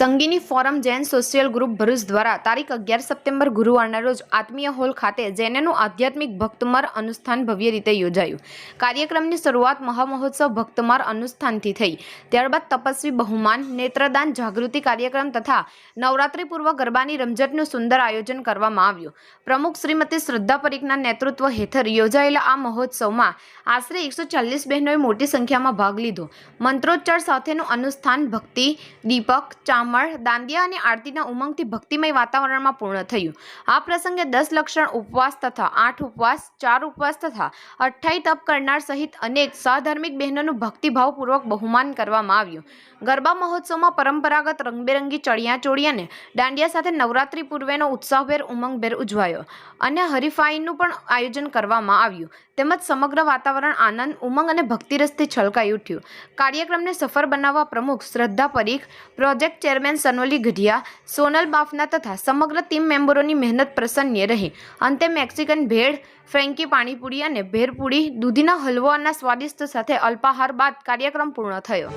Sangini forum Jain social group Bharuch દ્વારા તારીખ અગિયાર સપ્ટેમ્બર ગુરુવારના રોજ આત્મીય હોલ ખાતે જૈનનું આધ્યાત્મિક ભક્તમાર અનુષ્ઠાન ભવ્ય રીતે યોજાયું. કાર્યક્રમની શરૂઆત મહામહોત્સવ ભક્તમાર અનુષ્ઠાનથી થઈ. ત્યારબાદ તપસ્વી બહુમાન, નેત્રદાન, જાગૃતિ કાર્યક્રમ તથા નવરાત્રિ પૂર્વ ગરબાની રમઝટનું સુંદર આયોજન કરવામાં આવ્યું. પ્રમુખ શ્રીમતી શ્રદ્ધા પરીખના નેતૃત્વ હેઠળ યોજાયેલા આ મહોત્સવમાં આશરે એકસો ચાલીસ બહેનોએ મોટી સંખ્યામાં ભાગ લીધો. મંત્રોચ્ચાર સાથેનું અનુષ્ઠાન ભક્તિ, દીપક ચામર દાંડિયા અને આરતીના ઉમંગથી ભક્તિમય વાતાવરણમાં પૂર્ણ થયું. આ પ્રસંગે દસ લક્ષણ ઉપવાસ તથા આઠ ઉપવાસ, ચાર ઉપવાસ તથા અઠ્ઠાઈ તપ કરનાર સહિત અનેક સહધાર્મિક બહેનોનું ભક્તિભાવપૂર્વક બહુમાન કરવામાં આવ્યું. ગરબા મહોત્સવમાં પરંપરાગત રંગબેરંગી ચણિયાચોળી અને દાંડિયા સાથે નવરાત્રિ પૂર્વેનો ઉત્સાહભેર ઉમંગભેર ઉજવાયો અને હરીફાઈનું પણ આયોજન કરવામાં આવ્યું. તેમજ સમગ્ર વાતાવરણ આનંદ, ઉમંગ અને ભક્તિરસથી છલકાઈ ઉઠ્યું. કાર્યક્રમને સફળ બનાવવા પ્રમુખ શ્રદ્ધા પરીખ, પ્રોજેક્ટ ચેરમેન સનોલી ગઢિયા સોનલ બાફના તથા સમગ્ર ટીમ મેમ્બરોની મહેનત પ્રસન્ન્ય રહી. અંતે મેક્સિકન ભેળ, ફ્રેન્કી પાણીપુરી અને ભેળપુરી દૂધીના હલવો અને સ્વાદિષ્ટ સાથે અલ્પાહાર બાદ કાર્યક્રમ પૂર્ણ થયો.